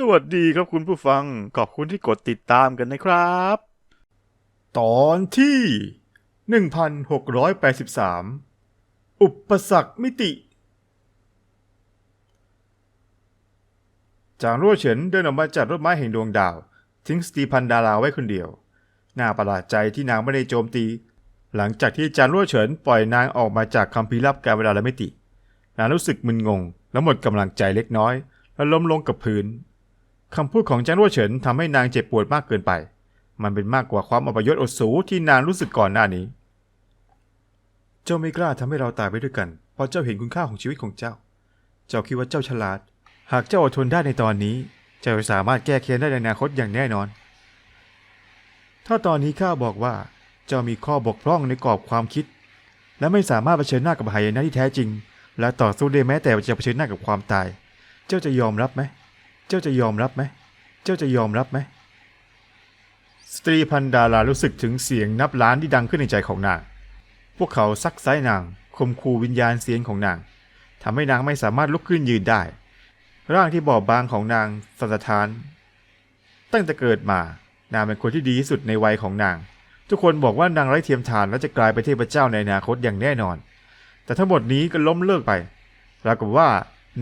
สวัสดีครับคุณผู้ฟัง ขอบคุณที่กดติดตามกันนะครับ ตอนที่ 1683 อุปสรรคมิติ จางรั่วเฉินเดินออกมาจากรถไม้แห่งดวงดาว ทิ้งสตีพันดาราไว้คนเดียว น่าประหลาดใจที่นางไม่ได้โจมตี หลังจากที่จางรั่วเฉินปล่อยนางออกมาจากคัมภีร์ลับการเวลาและมิติ นางรู้สึกมึนงง และหมดกำลังใจเล็กน้อยและล้มลงกับพื้น คำพูดของจางรั่วเฉินทำให้นางเจ็บปวดมากเกินไป มันเป็นมากกว่าความอัปยศอดสูที่นางรู้สึกก่อนหน้านี้ เจ้าไม่กล้าทำให้เราตายไปด้วยกัน เพราะเจ้าเห็นคุณค่าของชีวิตของเจ้า เจ้าคิดว่าเจ้าฉลาด หากเจ้าอดทนได้ในตอนนี้ เจ้าจะสามารถแก้เค้นได้ในอนาคตอย่างแน่นอน ถ้าตอนนี้ข้าบอกว่า เจ้ามีข้อบกพร่องในกรอบความคิด และไม่สามารถเผชิญหน้ากับหายนะที่แท้จริง และต่อสู้ได้แม้แต่จะเผชิญหน้ากับความตาย เจ้าจะยอมรับไหม เจ้าจะยอมรับไหม เจ้าจะยอมรับไหม สตรีพันดารารู้สึกถึงเสียงนับล้านที่ดังขึ้นในใจของนาง พวกเขาซักไซ้นางคมคูวิญญาณเสียงของนางทำให้นางไม่สามารถลุกขึ้นยืนได้ ร่างที่บอบบางของนางสันสะท้าน ตั้งแต่เกิดมา นางเป็นคนที่ดีที่สุดในวัยของนาง ทุกคนบอกว่านางไร้เทียมทานและจะกลายเป็นเทพเจ้าในอนาคตอย่างแน่นอน แต่ทั้งหมดนี้ก็ล้มเลิกไปรากับว่า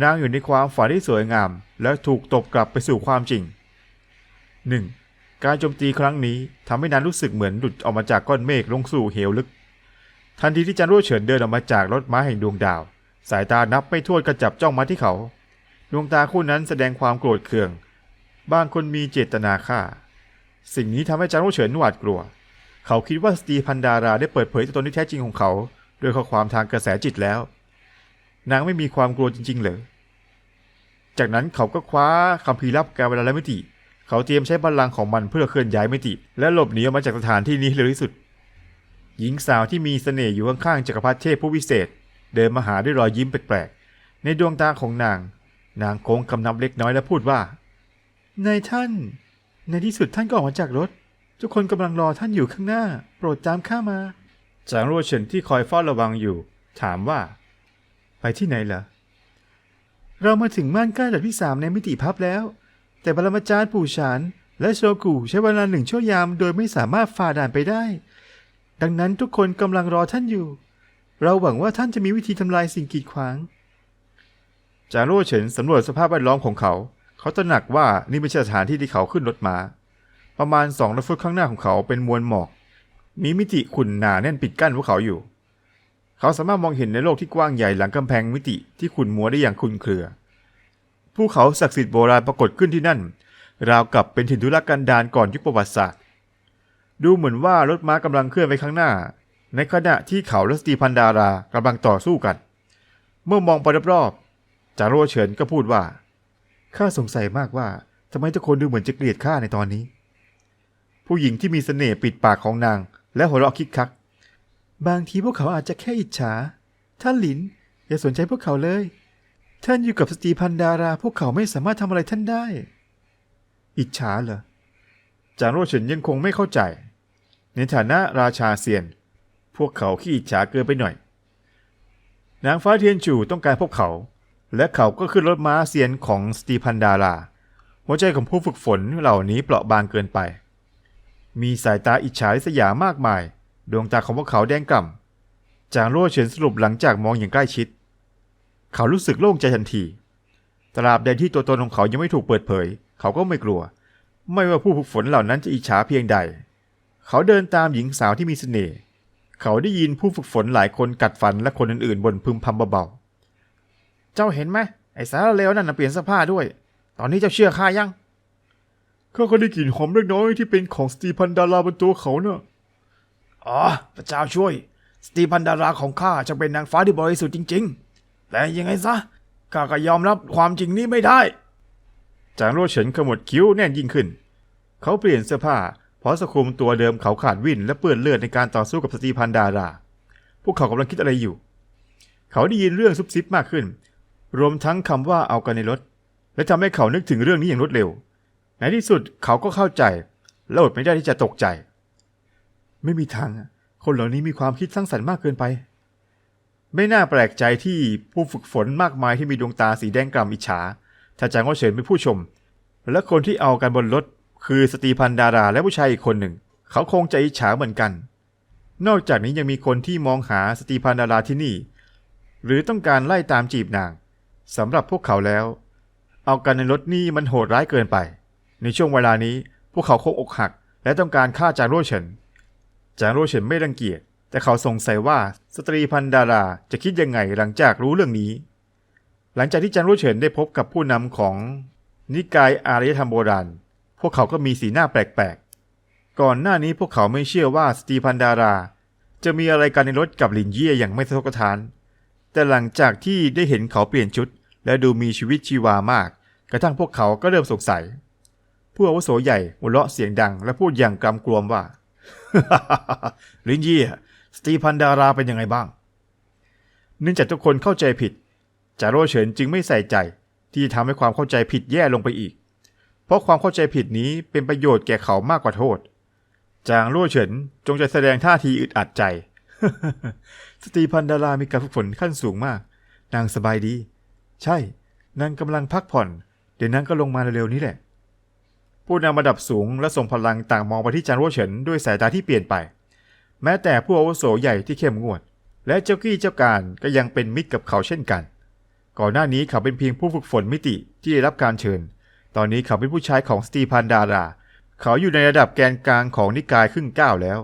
นางอยู่ในความฝันที่สวยงาม และถูกตบกลับไปสู่ความจริง 1. การโจมตีครั้งนี้ทำให้นางรู้สึกเหมือนหลุดออกมาจากก้อนเมฆลงสู่เหวลึก ทันทีที่จันรุ่วเฉินเดินออกมาจากรถม้าแห่งดวงดาว สายตานับไม่ถ้วนกระจับจ้องมาที่เขา ดวงตาคู่นั้นแสดงความโกรธเคือง บางคนมีเจตนาฆ่า สิ่งนี้ทำให้จันรุ่วเฉินหวาดกลัว เขาคิดว่าสตีพันดาราได้เปิดเผยตัวตนที่แท้จริงของเขา ด้วยข้อความทางกระแสจิตแล้ว นางไม่มีความกลัวจริง ๆ เหรอ จากนั้นเขาก็คว้าคัมภีรับการเวลาและมิติ เขาเตรียมใช้พลังของมันเพื่อเคลื่อนย้ายมิติ และหลบหนีออกมาจากสถานที่นี้เร็วที่สุด หญิงสาวที่มีเสน่ห์อยู่ข้างๆจักรพรรดิเทพผู้วิเศษ เดินมาหาด้วยรอยยิ้มแปลกๆ ในดวงตาของนาง นางโค้งคำนับเล็กน้อยและพูดว่านายท่าน ในที่สุดท่านก็ออกมาจากรถ ทุกคนกำลังรอท่านอยู่ข้างหน้า โปรดตามข้ามา จางรัวเฉินที่คอยเฝ้าระวังอยู่ ถามว่า ไปที่ไหนเหรอเรามาถึงม่านใกล้ระดับที่สามในมิติพับแล้ว แต่ปรมาจารย์ปู่ฉานและโชกุใช้เวลาหนึ่งชั่วยามโดยไม่สามารถฝ่าด่านไปได้ ดังนั้นทุกคนกำลังรอท่านอยู่ เราหวังว่าท่านจะมีวิธีทำลายสิ่งกีดขวาง จางโร่เฉินสำรวจสภาพแวดล้อมของเขา เขาตระหนักว่านี่ไม่ใช่สถานที่ที่เขาขึ้นรถมา ประมาณสองร้อยฟุตข้างหน้าของเขาเป็นมวลหมอก มีมิติขุ่นหนาแน่นปิดกั้นพวกเขาอยู่ เขาสามารถมองเห็นในโลกที่กว้างใหญ่หลังกำแพงมิติที่ขุ่นมัวได้อย่างคลุมเครือ ภูเขาศักดิ์สิทธิ์โบราณปรากฏขึ้นที่นั่น ราวกับเป็นถิ่นทุรกันดารก่อนยุคประวัติศาสตร์ ดูเหมือนว่ารถม้ากำลังเคลื่อนไปข้างหน้า ในขณะที่เขาและสตีพันดารากำลังต่อสู้กัน เมื่อมองไปรอบๆจาโรเฉินก็พูดว่าข้าสงสัยมากว่าทำไมทุกคนดูเหมือนจะเกลียดข้าในตอนนี้ ผู้หญิงที่มีเสน่ห์ปิดปากของนาง และหัวเราะคิกคัก บางทีพวกเขาอาจจะแค่อิจฉา ท่านหลิน อย่าสนใจพวกเขาเลย ท่านอยู่กับสตรีพันดารา พวกเขาไม่สามารถทำอะไรท่านได้ อิจฉาเหรอ จางโรเฉินยังคงไม่เข้าใจ ในฐานะราชาเซียน พวกเขาขี้อิจฉาเกินไปหน่อย นางฟ้าเทียนจูต้องการพวกเขา และเขาก็ขึ้นรถม้าเซียนของสตีพันดารา หัวใจของผู้ฝึกฝนเหล่านี้เปราะบางเกินไป มีสายตาอิจฉาริษยามากมาย ดวงตาของพวกเขาแดงก่ำจางโร่เฉินสรุปหลังจากมองอย่างใกล้ชิด เขารู้สึกโล่งใจทันที ตราบใดที่ตัวตนของเขายังไม่ถูกเปิดเผย เขาก็ไม่กลัว ไม่ว่าผู้ฝึกฝนเหล่านั้นจะอิจฉาเพียงใด เขาเดินตามหญิงสาวที่มีเสน่ห์ เขาได้ยินผู้ฝึกฝนหลายคนกัดฟันและคนอื่นๆบนพึมพำเบาๆ เจ้าเห็นไหมไอ้สารเลวนั่นเปลี่ยนเสื้อผ้าด้วย ตอนนี้เจ้าเชื่อข้ายังข้าก็ได้กลิ่นหอมเล็กน้อยที่เป็นของสตีพันดาราบนตัวเขาเนอะ อ๋อ พระเจ้าช่วย สตีพันดาราของข้าจะเป็นนางฟ้าที่บริสุทธิ์จริง ๆ แต่ยังไงซะข้าก็ยอมรับความจริงนี้ไม่ได้ จางโรเฉินขมวดคิ้วแน่นยิ่งขึ้น เขาเปลี่ยนเสื้อผ้าเพราะสคลุมตัวเดิมเขาขาดวิ่นและเปื้อนเลือดในการต่อสู้กับสตรีพันดารา พวกเขากำลังคิดอะไรอยู่ เขาได้ยินเรื่องซุบซิบมากขึ้น รวมทั้งคำว่าเอากันในรถ และทำให้เขานึกถึงเรื่องนี้อย่างรวดเร็ว ในที่สุดเขาก็เข้าใจและอดไม่ได้ที่จะตกใจ ไม่มีทาง คนเหล่านี้มีความคิดสร้างสรรค์มากเกินไป ไม่น่าแปลกใจที่ผู้ฝึกฝนมากมายที่มีดวงตาสีแดงกล่ำอิจฉาถ้าจางว่าเฉินเป็นผู้ชม และคนที่เอากันบนรถ คือสตีพันดาราและผู้ชายอีกคนหนึ่ง เขาคงจะอิจฉาเหมือนกัน นอกจากนี้ยังมีคนที่มองหาสตีพันดาราที่นี่ หรือต้องการไล่ตามจีบนางสำหรับพวกเขาแล้ว เอากันในรถนี่มันโหดร้ายเกินไป ในช่วงเวลานี้พวกเขาคงอกหัก และต้องการฆ่าจางโร่เฉิน จางโรเฉินไม่รังเกียจ แต่เขาสงสัยว่าสตรีพันดาราจะคิดยังไงหลังจากรู้เรื่องนี้ หลังจากที่จางโรเฉินได้พบกับผู้นำของนิกายอารยธรรมโบราณ พวกเขาก็มีสีหน้าแปลกๆ ก่อนหน้านี้พวกเขาไม่เชื่อว่าสตรีพันดารา จะมีอะไรกันในรถกับลินเย่อย่างไม่สะทกสะท้าน แต่หลังจากที่ได้เห็นเขาเปลี่ยนชุด และดูมีชีวิตชีวามาก กระทั่งพวกเขาก็เริ่มสงสัย ผู้อาวุโสใหญ่หัวเราะเสียงดังและพูดอย่างกำกวมว่า ลินยี่สตีพันดาราเป็นยังไงบ้าง เนื่องจากทุกคนเข้าใจผิด จาโร่เฉินจึงไม่ใส่ใจที่จะทำให้ความเข้าใจผิดแย่ลงไปอีก เพราะความเข้าใจผิดนี้เป็นประโยชน์แก่เขามากกว่าโทษ จางโร่เฉินจงใจแสดงท่าทีอึดอัดใจ สตีพันดารามีการฝึกฝนขั้นสูงมาก นางสบายดี ใช่ นางกำลังพักผ่อน เดี๋ยวนางก็ลงมาเร็วๆนี้แหละ ผู้นำระดับสูงและทรงพลังต่างมองไปที่จางโร่เฉินด้วยสายตาที่เปลี่ยนไป แม้แต่ผู้อาวุโสใหญ่ที่เข้มงวด และเจ้ากี้เจ้าการก็ยังเป็นมิตรกับเขาเช่นกัน ก่อนหน้านี้เขาเป็นเพียงผู้ฝึกฝนมิติที่ได้รับการเชิญ ตอนนี้เขาเป็นผู้ชายของสตีพันดารา เขาอยู่ในระดับแกนกลางของนิกายครึ่งก้าวแล้ว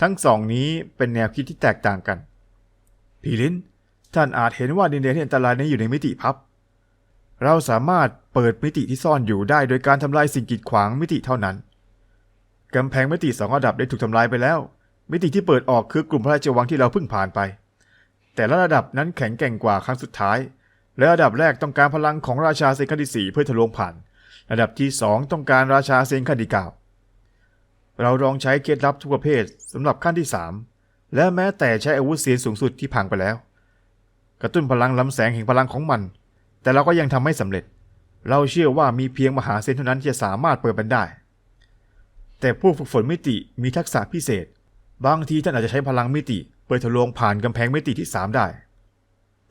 ทั้งสองนี้เป็นแนวคิดที่แตกต่างกัน พีลินท่านอาจเห็นว่าดินแดนที่อันตรายนี้อยู่ในมิติพับ เราสามารถเปิดมิติที่ซ่อนอยู่ได้โดยการทำลายสิ่งกีดขวางมิติเท่านั้น กำแพงมิติสองระดับได้ถูกทำลายไปแล้ว มิติที่เปิดออกคือกลุ่มพระราชวังที่เราเพิ่งผ่านไป แต่ละระดับนั้นแข็งแกร่งกว่าครั้งสุดท้าย และระดับแรกต้องการพลังของราชาเซนคดีสี่เพื่อทะลวงผ่าน ระดับที่สองต้องการราชาเซนคดีเก้าเราลองใช้เคล็ดลับทุกประเภทสำหรับขั้นที่สามและแม้แต่ใช้อาวุธเสียนสูงสุดที่พังไปแล้ว กระตุ้นพลังลำแสงแห่งพลังของมัน แต่เราก็ยังทำไม่สำเร็จ เราเชื่อว่ามีเพียงมหาเซนเท่านั้นที่จะสามารถเปิดมันได้ แต่ผู้ฝึกฝนมิติมีทักษะพิเศษ บางทีท่านอาจจะใช้พลังมิติ เปิดทะลวงผ่านกำแพงมิติที่ 3 ได้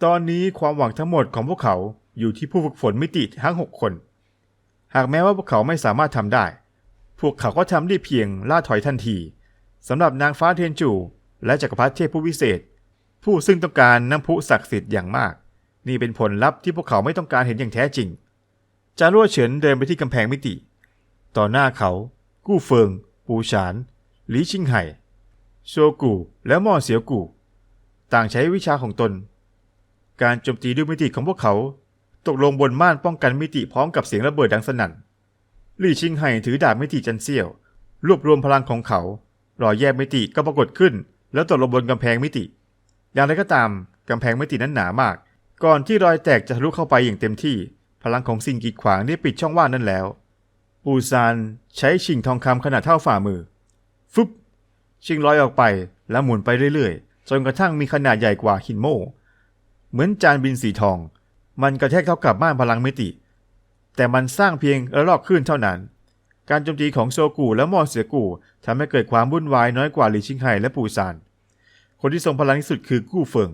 ตอนนี้ความหวังทั้งหมดของพวกเขาอยู่ที่ผู้ฝึกฝนมิติทั้ง 6 คน หากแม้ว่าพวกเขาไม่สามารถทำได้ พวกเขาก็ทำได้เพียงล่าถอยทันทีสำหรับนางฟ้าเทียนจู และจักรพรรดิเทพผู้วิเศษ ผู้ซึ่งต้องการน้ำพุศักดิ์สิทธิ์อย่างมาก นี่เป็นผลลัพธ์ที่พวกเขาไม่ต้องการเห็นอย่างแท้จริง จารั่วเฉินเดินไปที่กำแพงมิติ ต่อหน้าเขา กู้เฟิง ปูฉาน หลีชิงไห่โชกูและม่อเสียวกู ต่างใช้วิชาของตน การโจมตีด้วยมิติของพวกเขา ตกลงบนม่านป้องกันมิติพร้อมกับเสียงระเบิดดังสนั่นหลี่ชิงไห่ถือดาบมิติจันเซี่ยว รวบรวมพลังของเขารอยแยกมิติก็ปรากฏขึ้น แล้วตกลงบนกำแพงมิติ อย่างไรก็ตามกำแพงมิตินั้นหนามาก ก่อนที่รอยแตกจะทะลุเข้าไปอย่างเต็มที่ พลังของสิ่งกีดขวางได้ปิดช่องว่างนั้นแล้ว ปูซานใช้ชิงทองคำขนาดเท่าฝ่ามือ ฟึบ ชิงลอยออกไปแล้วหมุนไปเรื่อยๆ จนกระทั่งมีขนาดใหญ่กว่าหินโม่ เหมือนจานบินสีทอง มันกระแทกเข้ากับม่านพลังมิติ แต่มันสร้างเพียงระลอกคลื่นเท่านั้น การโจมตีของโซกูและมอเสียกูทำให้เกิดความวุ่นวายน้อยกว่าหลีชิงไห่และปูซาน คนที่ทรงพลังที่สุดคือกู้เฟิง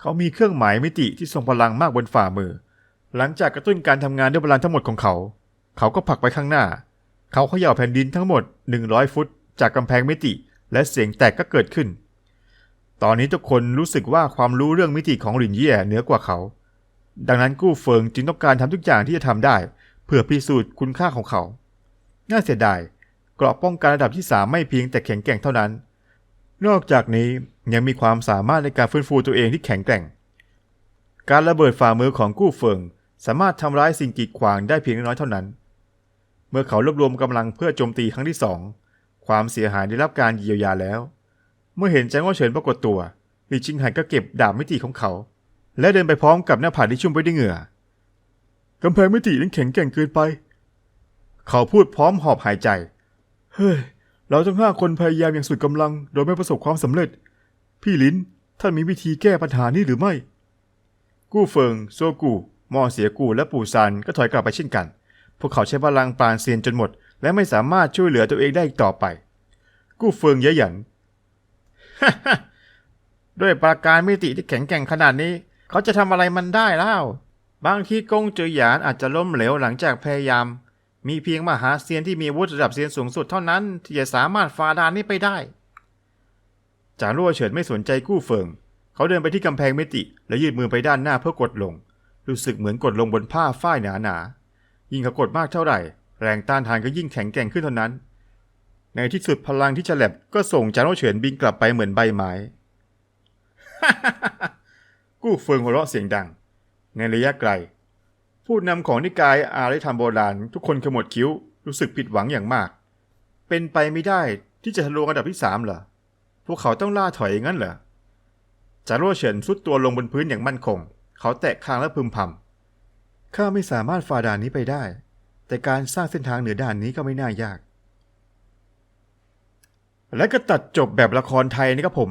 เขามีเครื่องหมายมิติที่ทรงพลังมากบนฝ่ามือ หลังจากกระตุ้นการทำงานด้วยพลังทั้งหมดของเขา เขาก็ผลักไปข้างหน้า เขาเขย่าแผ่นดินทั้งหมด 100 ฟุต จากกำแพงมิติ และเสียงแตกก็เกิดขึ้น ตอนนี้ทุกคนรู้สึกว่าความรู้เรื่องมิติของหลินเย่เหนือกว่าเขา ดังนั้นกู้เฟิงจึงต้องการทำทุกอย่างที่จะทำได้ เพื่อพิสูจน์คุณค่าของเขา น่าเสียดายเกราะป้องกันระดับที่ 3 ไม่เพียงแต่แข็งแกร่งเท่านั้น นอกจากนี้ยังมีความสามารถในการฟื้นฟูตัวเองที่แข็งแกร่ง การระเบิดฝ่ามือของกู้เฟิงสามารถทำร้ายสิ่งกีดขวางได้เพียงน้อยเท่านั้น เมื่อเขารวบรวมกำลังเพื่อโจมตีครั้งที่สองความเสียหายได้รับการเยียวยาแล้ว เมื่อเห็นแจงว่าเฉินปรากฏตัวหลีชิงไหก็เก็บดาบมิติของเขา และเดินไปพร้อมกับหน้าผากที่ชุ่มไปด้วยเหงื่อกำแพงมิตินั้นแข็งแกร่งเกินไป เขาพูดพร้อมหอบหายใจ เฮ้ย เราทั้งห้าคนพยายามอย่างสุดกำลัง โดยไม่ประสบความสำเร็จ พี่ลินท่านมีวิธีแก้ปัญหานี้หรือไม่ กู้เฟิงโซกูมอเสียกูและปู่ซานก็ถอยกลับไปเช่นกัน พวกเขาใช้พลังปาณเซียนจนหมด และไม่สามารถช่วยเหลือตัวเองได้อีกต่อไป กู้เฟิงเย้ยหยันด้วยปราการมิติที่แข็งแกร่งขนาดนี้ เขาจะทำอะไรมันได้แล้วบางทีกงจือหยานอาจจะล้มเหลวหลังจากพยายาม มีเพียงมหาเซียนที่มีวุธระดับเซียนสูงสุดเท่านั้น ที่จะสามารถฝ่าด่านนี้ไปได้ จางรั่วเฉินไม่สนใจกู้เฟิง เขาเดินไปที่กำแพงมิติ และยืดมือไปด้านหน้าเพื่อกดลง รู้สึกเหมือนกดลงบนผ้าฝ้ายหนาๆยิ่งเขากดมากเท่าไหร่ แรงต้านทานก็ยิ่งแข็งแกร่งขึ้นเท่านั้น ในที่สุดพลังที่ฉลับก็ส่งจางรั่วเฉินบินกลับไปเหมือนใบไม้กู้เฟิงหัวเราะเสียงดัง ในระยะไกล ผู้นำของนิกายอารยธรรมโบราณ ทุกคนขมวดคิ้วรู้สึกผิดหวังอย่างมาก เป็นไปไม่ได้ที่จะทะลวงอันดับที่สามเหรอ พวกเขาต้องล่าถอยอย่างนั้นเหรอ จารั่เฉินสุดตัวลงบนพื้นอย่างมั่นคง เขาแตะคางและพึมพำข้าไม่สามารถฝ่าด่านนี้ไปได้ แต่การสร้างเส้นทางเหนือด่านนี้ก็ไม่น่ายาก และก็ตัดจบแบบละครไทยนี่ครับผม